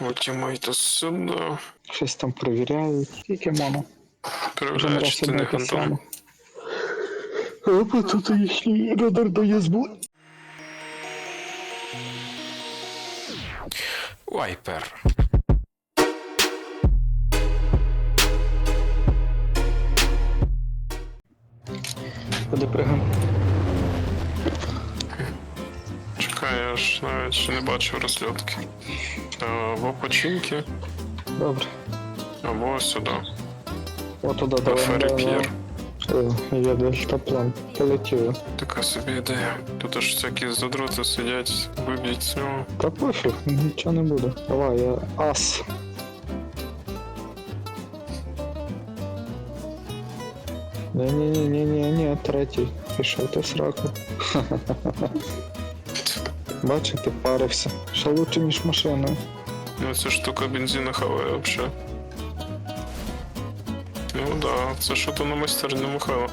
Ультимейта сюди. Щось там перевіряють. Тільки мама. Перевіряю, чи ти не гандон. Опа, тут їхній радар дає збу. Вайпер. Куди пригаємо? Я ж навіть ще не бачив розльотки. Або починки, Добре. або сюди. От туди давай. Кафе давай, Реп'єр. давай. О, Є дельтаплан. Полетіли. Така собі ідея. Тут аж всякі задроти сидять, виб'ють з нього. Та пофіг, нічого не буде. Давай, я ас. Ні-ні-ні-ні-ні, третій. Пішов ти в сраку. Бачиш, ти парився. Ще лучше, ніж машиною. Ну ця штука бензина хаває вообще. Ну да, це що то на майстерні Михайло.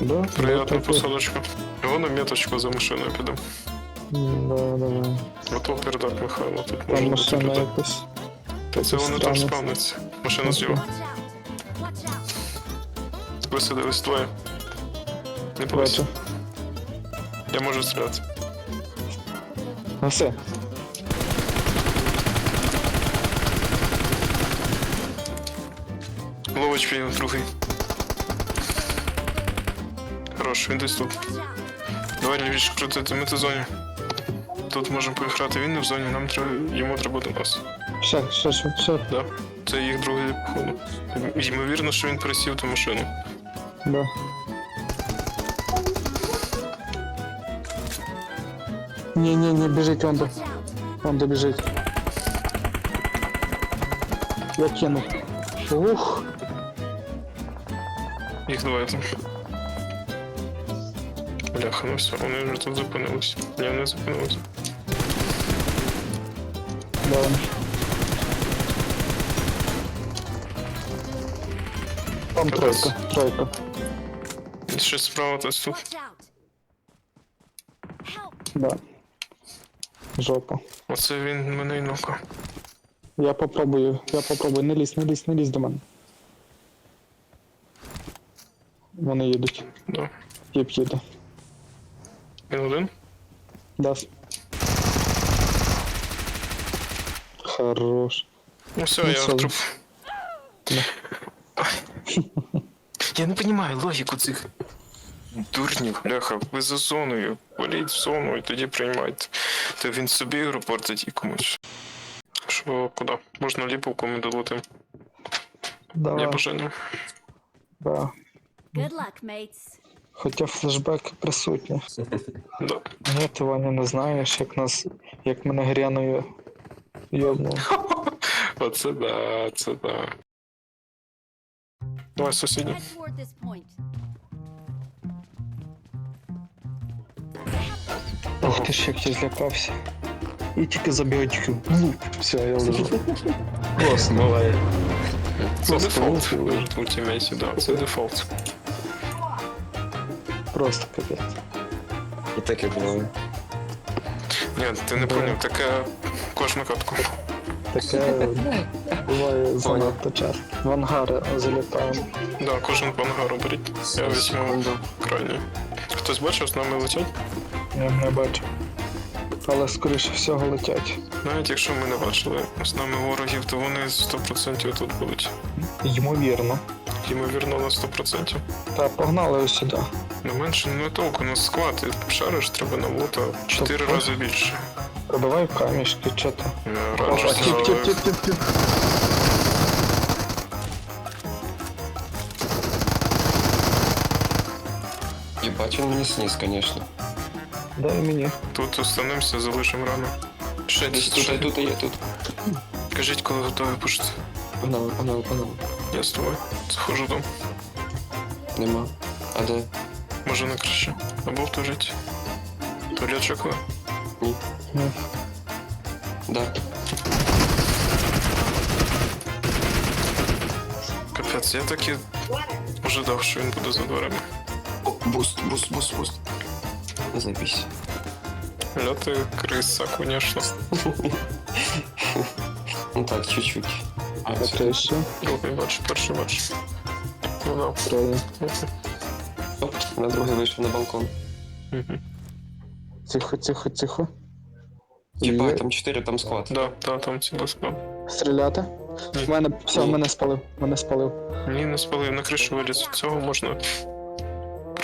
Да? Приятна да, посадочка. Його на меточку за машиною підемо. Да, давай. Ото передак Михайло, тут Там можна бути машина люди. якось. Та це вони там странно. спавняться. Машина зліва. Висадились двоє. Не бойся. Бачу. Я можу стріляти. А все. Лович він другий. Хорош, він десь тут. Давай лівіше крутити, ми в зоні. Тут можемо поіграти, він не в зоні, нам треба, йому треба до нас. Ще, ще, ще, ще. Да? Це їх другий походу. Ймовірно, що він пересів ту машину. Да. Ні, ні, не біжить он до. Watch out! Он добіжить. Я кинув. Ух. Їх двоє там. Бляха, ну все, вони вже тут зупинились. Ні, не зупинились. Да, он. Там Капець. тройка, тройка. І Щось справа десь тут. Watch out! Help! Да. Жопа. Оце він мене й нокав. Я попробую, я попробую. Не лізь, не лізь, не лізь до мене. Вони їдуть. Да. Тіп їде. Він один? Дас. Хорош. Ну все, Ну, я в труп. Я не розумію логіку цих дурнів, бляха, ви за зоною. Валіть в зону і тоді приймайте. То він собі ігру портить і комусь. Що, куди? Можна ліповку ми долутим. Давай. Я бажання. Да. Good luck, mates. Хоча флешбеки присутні. Да. Ні, ти Ваня не знаєш, як нас. як мене гряною йобнув. Оце да, це да. Давай сусідні. Ох ти ж як я злякався. І тільки забігаю тільки. Ну, все, я лежу. Класно, буває. Це Просто дефолт лупили. в ультимейті, да, це дефолт. Просто капець. І таке було. Ні, ти не поняв, таке кожну катку. Таке буває занадто часто. В ангари залітаємо. Да, кожен по ангару беріть. Я візьму крайній. Хтось бачив, з нами летять? Я не бачу. Але скоріше всього летять. Навіть якщо ми не бачили з нами ворогів, то вони 100% тут будуть. Ймовірно. Ймовірно, на 100%. Та погнали ось сюди. Ну менше не толку, у нас склад, і шариш треба на лута 4 Тобто? рази більше. Пробивай камішки, чи то. Я раджу Опа, тіп, тіп, тіп, тіп, тіп. Єбать, він мені сніс, звісно. Дай мені. Тут останемося, залишимо рану. Ще Десь тут, ще. тут, є тут. Кажіть, коли готові пушити. Погнали, погнали, погнали. Я з тобою. Заходжу дом. Нема. А де? Може на криші. Або в туалеті. Туалет чоколи. Ні. Ні. Да. Капець, я так і ожидав, що він буде за дверима. О, буст, буст, буст, буст. Забійся. Ля ти криса, конечно. Ну так, чуть-чуть. А, це- що? Другий бачу, перший бачу. Ну да. Оп, на другий вийшов на балкон. Мгм. Тихо, тихо, тихо. Єбать, там 4, там склад. Да, да, там цілий склад. Стріляти? В мене все, мене спалив. Мене спалив. Ні, не спалив, на кришу виліз. Цього можна.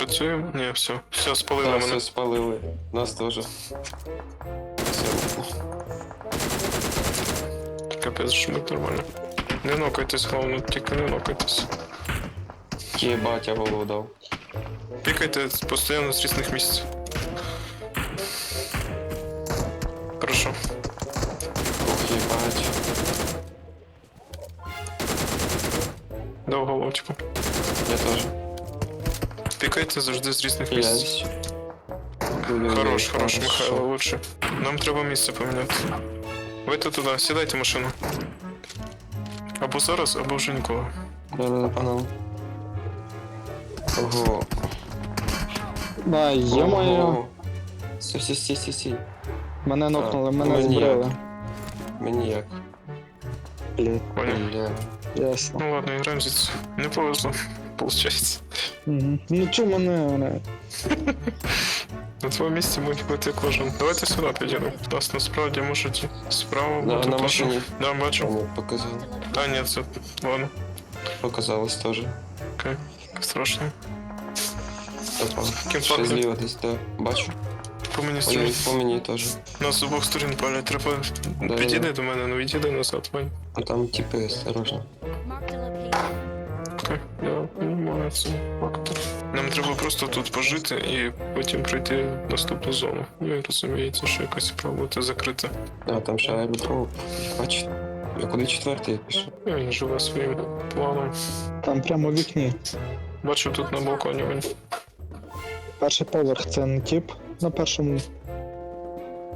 Працюємо? Ні, все. Все, спалили Так, мене. все спалили. Нас теж. Все. Капець, жмуть нормально. Не нокайтесь, головне, тільки не нокайтесь. Єбать, я голову дав. Пікайте постійно з різних місць. Хорошо. Ох, єбать. Дав головочку. Я теж. Пікайте завжди з різних місць. Єсть. Хорош, хорош, Михайло, лучше. Нам треба місце поміняти. Вийти туди, сідайте в машину. Або зараз, або вже ніколи. Да-да-да, панал. Ого. Да, є-моє. Ого. Сі, сі, сі, сі, сі. Мене нокнули, мене мені збрили. Мені як. Блін, Понял? Бля. ясно. Ну ладно, граємо звідси. Не повезло, получається. Угу. Ну чому мене, мене? На твоєму місці мог бути кожен. Давайте сюди підійдемо. Нас насправді можуть і справа На, бути на теж. машині. Да, бачу. Мені показало. А, ні, це. Ладно, Показалось теж. окей. Страшно. Опа. Ким Ще пахне? зліва десь, да. Бачу. По мені Ой, стрілять. по мені теж. Нас з обох сторін палять. Треба Да, підійди да. до мене, ну відійди назад, Вань. А там типи, осторожно. Marked a location. Окей, я розумію це фактор. Нам треба просто тут пожити і потім пройти в наступну зону. Ну і розумієте, що якось пробувати закрити. А, там ще аеродром. Бачите? Я куди четвертий я пішов? Він живе своїм планом. Там прямо в вікні. Бачу тут на балконі він. Перший поверх це не тип на першому.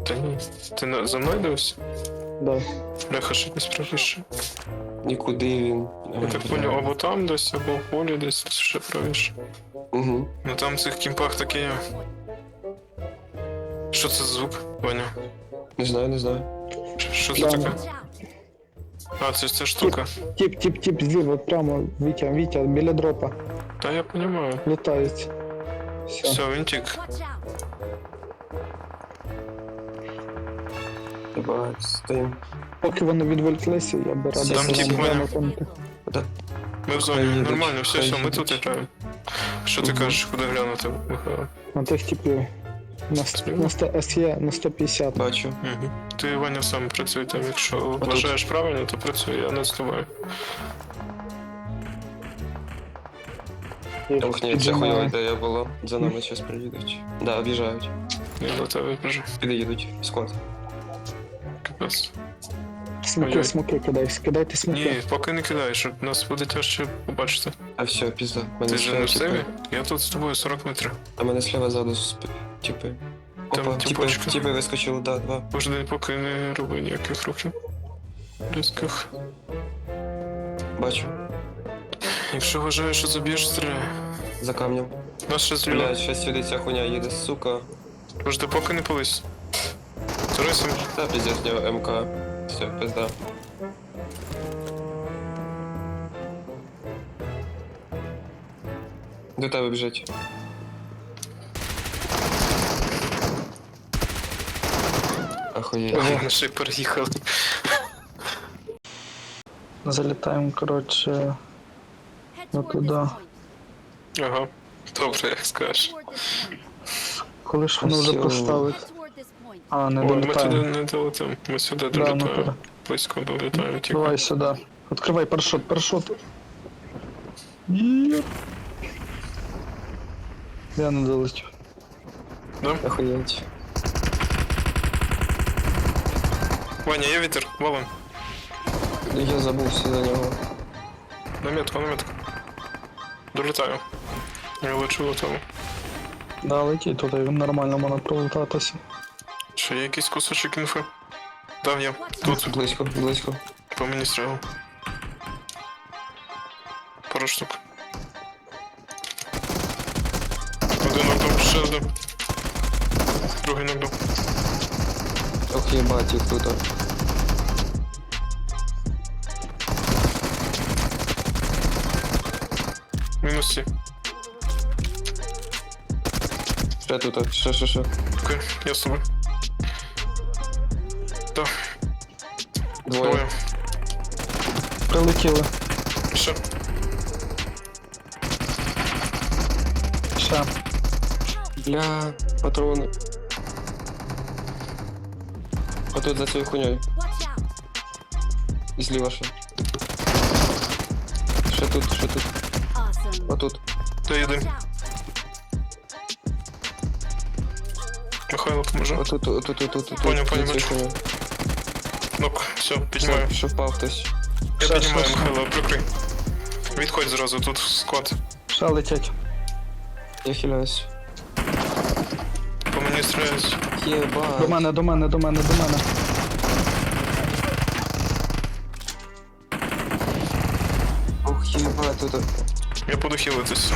Та ні. Ти на... за мною дивишся? Да. Бляха, ще десь правіше. Нікуди він. Я так поняв, або там десь, або в полі десь ще правіше. Угу. Ну там в цих кімпах таке. Що це за звук, Ваня? Не знаю, не знаю. Що- Що це Там. таке? А, це ж ця штука. Тип, тип, тип зліва, прямо, Вітя, Вітя, біля дропа. Та я розумію. Літають. Все. Все, він тік. Єбать, стоїм. Поки вони відволіклися, я би радий Там тип, Ваня. глянути. Да. Ми в зоні. Хай їдуть, Нормально, все, хай все, ми тут граємо. Що ти Мгм. кажеш, куди глянути, Михайло? На тих типів. На, ст- на 100 СЄ на 150. Бачу. Угу. Ти, Ваня, сам працюй там, якщо вважаєш правильно, то працюй, я не з тобою. Їх Ох, ні, це піджимаю. хуйова ідея була. За нами зараз приїдуть. Да, об'їжджають. Я до тебе біжу. Під'їдуть. Склад. Капець. Смоки, Ой-ой. смоки кидай, кидайте смоки. Ні, поки не кидай, щоб нас буде тяжче побачити. А все, пізда. Мене Ти ж не в себе? Я тут з тобою 40 метрів. А мене слева ззаду сп- типи. Там Опа, типи, тіпочка. типи вискочили, да, два. Кожен поки не роби ніяких рухів. Різких. Бачу. Якщо вважаєш, що заб'єш, стріляй. За камнем. Нас ще зліва. Блядь, щось сюди ця хуйня їде, сука. Жди, поки не пались. Старайся. Та піздець в нього МК. Все, пизда. До тебе біжить. Охуєть. Ой, й переїхали. Залітаємо, коротше, Head Ну, toward this туда. Ага. Добре, як скажеш. Коли ж вони вже Всьо. А, не Ой, ми туди долітаємо. не долетимо. Ми сюди Да, долітаємо. натура. Близько долітаємо тільки. Давай сюди. Відкривай парашут, парашут. Є. Я не долетів. Да? Охуєть. Ваня, є вітер, валом. Я забувся за нього. Наметка, наметка. Долітаю. Я лечу до того. Да, летіть туди, нормально можна пролетатися. Ще є якийсь кусочок інфи. Дав я. Тут. Близько, близько. По мені стрілу. Пару штук. Один нокдоп, ще один. Другий нокдоп. Ох, їбать, їх тут. Мінус сі. Ще тут, ще, ще, ще. Окей, я з тобою. Двоє. двоє. Прилетіли. Ще. Ще. Бля, патрони. Отут за цією хуйньою. Watch out. І зліва ще. Ще тут, ще тут. Awesome. Отут. Та їдем. Watch out. Михайло поможе. Отут, отут, отут, отут. Поняв, за поняв, цією бачу. Нок, все, піднімаю. Що впав хтось. Я Ще, піднімаю, ще, ще. Михайло, прикрий. Відходь зразу, тут склад. Ще летять. Я хиляюсь. По мені стріляють. До Єба. мене, до мене, до мене, до мене. Ох, єба, тут. Я буду хілитись.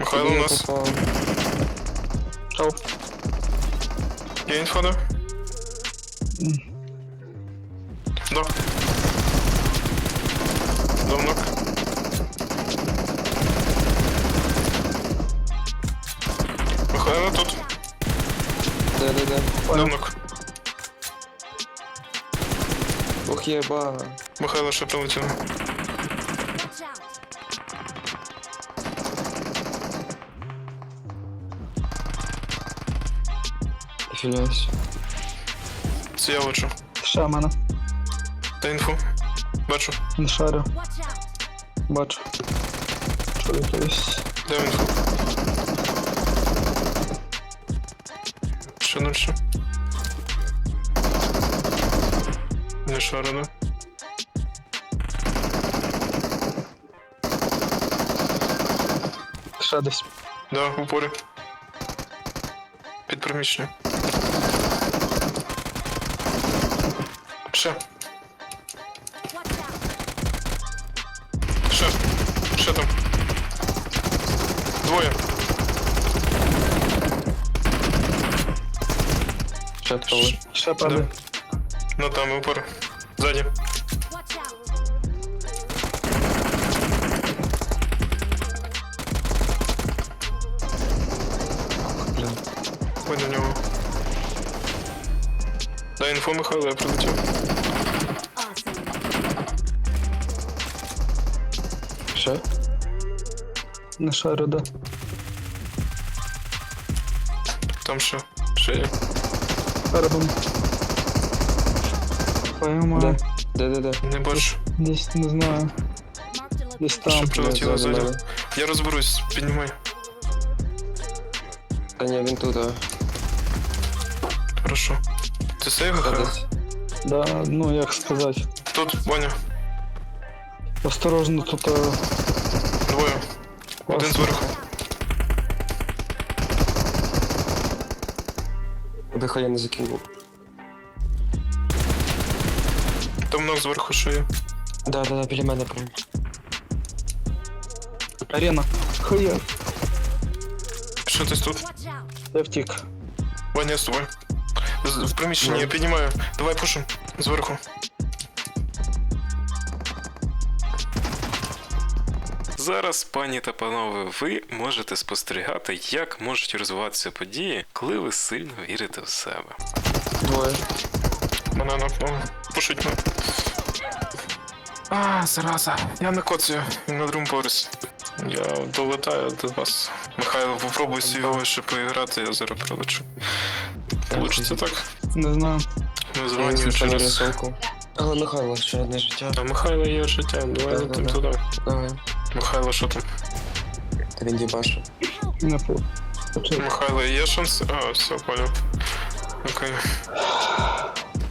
Михайло у нас. Шов. Є інфа, да? М. Да. Дом нок. Михайло тут. Де, де, де. Дом нок. Ох, єба. Михайло ще прилетів. Watch out. Я хиляюсь. Це Та інфу. Бачу. Не шарю. Watch out. Бачу. Що якийсь. Де інфу? Ще дальше. Не шарено. Ще десь. Да, в упорі. Під приміщенням. Ще, Ще троли. Ще падає. Ну там в упор. Ззаді. Watch out. Бля. Ой до нього. Дай інфу, Михайло, я прилетів. Awesome. Ще? Не шарю, да. Там ще. Ще є. Передом. Пойма. Де? Де, де, де? Не бачу. Десь не знаю. Marked a Десь location. там. Ще прилетіло Ззаді ззаді. мене. Я розберусь, піднімай. Та ні, він тут, а. Хорошо. Ти сейв, Та Михайло? десь. Да, ну як сказати. Тут, Ваня. Осторожно, тут. е, Двоє. Один клас. зверху. Дихай я не закинув. Там ног зверху ще є. Да, да, да, біля мене прям. Арена. Хуя. Що ти тут? Watch out. Я втік. Ваня, я з тобою. З- В приміщенні Ну. я піднімаю. Давай пушим. Зверху. Зараз, пані та панове, ви можете спостерігати, як можуть розвиватися події, коли ви сильно вірите в себе. Двоє. Мене напнуло. Пушить мене. А, зараза. Я не коцаю. Він на другому поверсі. Я долетаю до вас. Михайло, попробуй свій ще поіграти, я зараз прилечу. Получиться так? Не знаю. Ми Я звоню через. рисунку. Але Михайло, ще одне життя. А Михайло є життя, давай Да, летим туди. Давай. Михайло, що там? Та він дібаше. Не по. Почав. Михайло, є шанс? А, все, понял. Окей.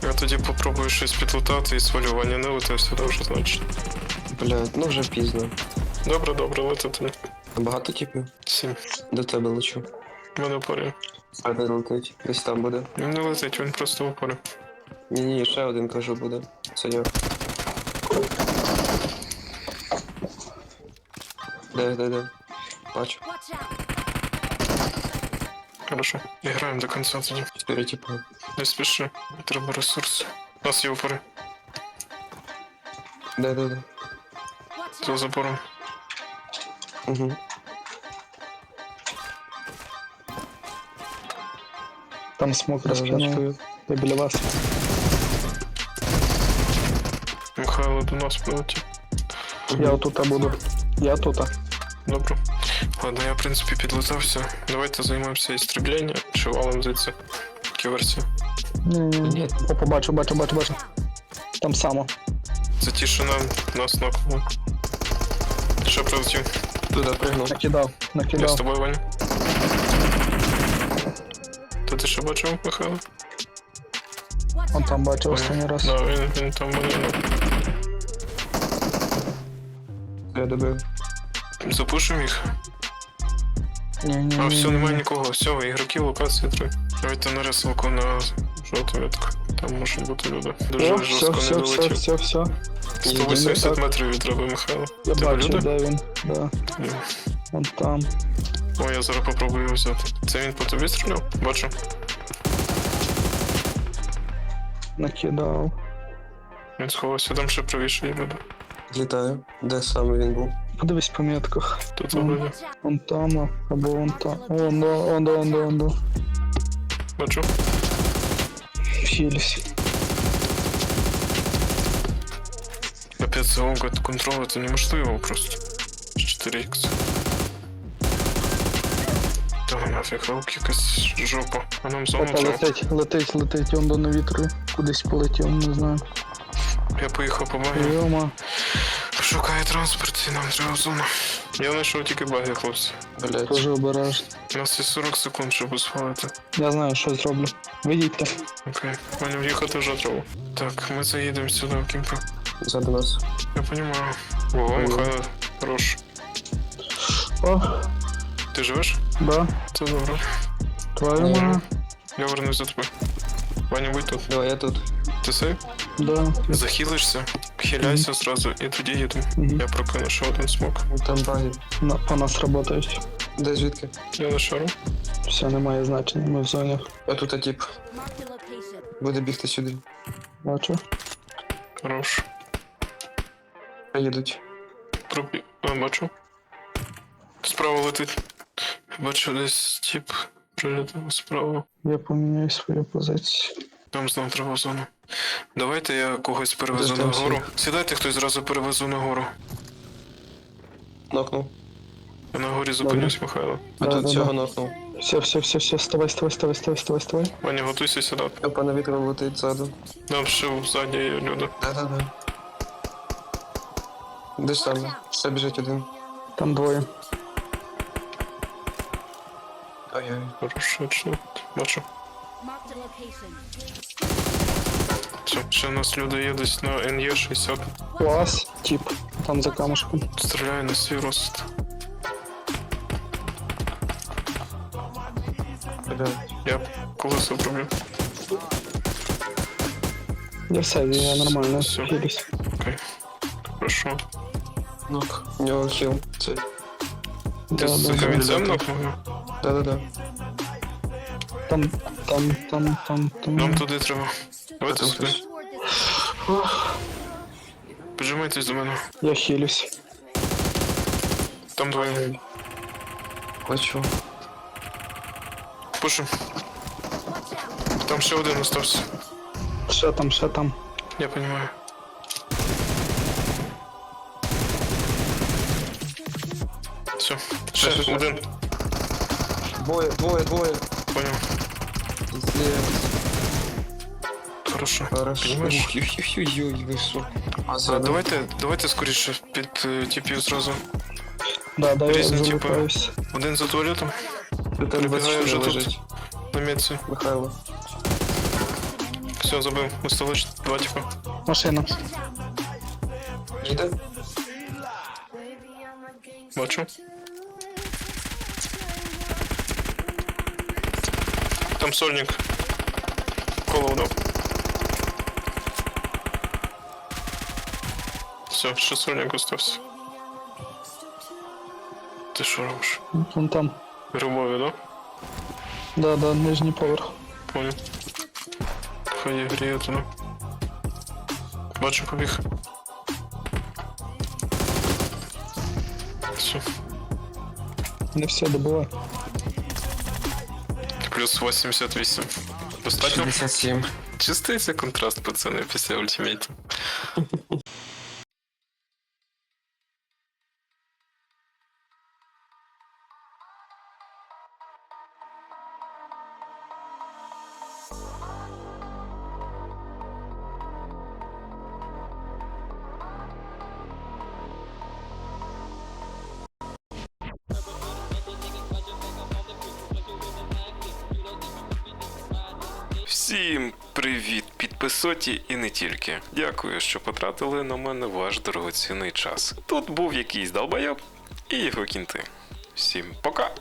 Я тоді попробую щось підлутати і свалювання не летив сюди вже, значить. Бля, ну вже пізно. Добре, добре, летити. Багато типів? Сім. До тебе лечу. В Мене порі. А де летить? Десь там буде. Він не летить, він просто в упорі. Ні, ні, ще один кажу буде. Це я. Де, де, де? Бачу. Watch out. Хорошо. І граємо до кінця тоді. Чотири типи. Не спіши. Треба ресурс. У нас є упори. Де, де, де? Watch За out. забором. Угу. Там смок розкинув. Я біля вас. Михайло до нас прилетів. Я отут буду. Я тут. Добре. Ладно, я в принципі підлетався. Давайте займемося істріблянням чи валом звідси. Які версії? Ні, ні, ні. О, побачу, бачу, бачу, бачу. Там само. Це ті, що нам нас нокнули. Що прилетів? Туди пригнув. Накидав, Я з накидав. тобою, Ваня. Та ти що бачив, Михайло? Watch Он out. там бачив останній раз. Да, він, він там мене Я добив. Запушимо їх. Ні, ні, А все, немає ні. нікого. Все, ігроки, локації три. Давайте на ресалку на жовту ветку. Там можуть бути люди. Дуже О, все, жорстко не все, все, долетів. все, все. 180 метрів від тебе, Михайло. Я Тебе бачу, люди? де він. Да. Ні. Вон там. О, я зараз попробую його взяти. Це він по тобі стріляв? Бачу. Накидав. Він сховався, там ще правіше є люди. Літаю. Де саме він був? Подивись по метках. Тут вроді. Watch там, або вон там. Вон, да, вон, да, вон, да, вон, да. Бачу. Хілісь. Опять за око контролити неможливо просто. 4х. Та нафіг, рук якась жопа. А нам зону Опа, треба. летить, летить, летить, он до на вітру. Кудись полетів, не знаю. Я поїхав по багі. Йома. Шукає транспорт і нам треба в зону. Я знайшов тільки баги, хлопці. Блять. Дуже обережно. У нас є 40 секунд, щоб усвалити. Я знаю, що зроблю. Вийдіть. Окей. Мені в'їхати вже треба. Так, ми заїдемо сюди в кімпу. Ззаду нас. Я понимаю. Вова, Михайло, хорош. О, Ти живеш? да. Це добре. Твою Добре. Я вернусь за тобою. Ваня, будь тут. Давай, я тут. Ти сейв? Да. Захилишся, хиляйся зразу і тоді їдемо. Мгм. Я прокину ще один смок. Там баги. На, по нас работають. Де звідки? Я на шару. Все, немає значення, ми в зоні. А тут тип. Location. Буде бігти сюди. Бачу. Хорош. Приїдуть. Трупі. А, бачу. Справа летить. Бачу десь тип прилітав справа. Я поміняю свою позицію. Нам знов треба в зону. Давайте я когось перевезу там на гору. Сідайте хтось зразу перевезу на гору. Нокнув. Я на горі зупинюсь, Михайло. А Да, тут да, цього да. нокнув. Все, все, все, все, вставай, вставай, вставай, вставай, вставай, вставай. Ваня, готуйся сідати. Опа, на вітру летить ззаду. Нам ще ззаді є люди. Да-да-да. Де ж саме? Ще біжить один. Там двоє. Ой-ой. Хорош, точно. Бачу. Location. Все, ще у нас люди десь на НЕ 60. Клас, тип. Там за камушком. Стріляє на свій рост. Я колесо проб'ю. Я все, я нормально. Всё. Хілісь. Окей. Хорошо. Нок. У нього хіл. Це. Ти Да, з да, да. камінцем нокнув? його? Да-да-да. Там, там, там, там, там. Нам туди треба. Давайте Там сюди. хтось. Toward this Піджимайтесь до мене. Я хілюсь. Там двоє. Хочу. Пушим. Там ще один остався. Ще там, ще там. Я понимаю. Все. Ще Ще, ще. один. Двоє, двоє, двоє. Понял. Пиздец. Хорошо. Хорошо. Понимаешь? Ой-ой-ой, ви що? А А, ззаду? давайте, давайте скоріше під е, тіпів зразу. Да, да, я Різні типи. залутаюсь. Один за туалетом Тут там Прибігає 24 вже тут. лежить. на місці. Михайло. Все, забив. Осталось два типа. Машина. Їде? Бачу. Там сольник. Коло вдав. Все, ще сольник остався. Ти що робиш? Вон там. Грубові, да? Да, да, нижній поверх. Понял. Хай я грію туди. Бачу, побіг. Все. Не все добувай. Плюс 88. Достатньо? 57. Чиститься контраст, пацани, після ультимейту. Всім привіт, підписоті і не тільки. Дякую, що потратили на мене ваш дорогоцінний час. Тут був якийсь долбайоб і його кінти. Всім пока!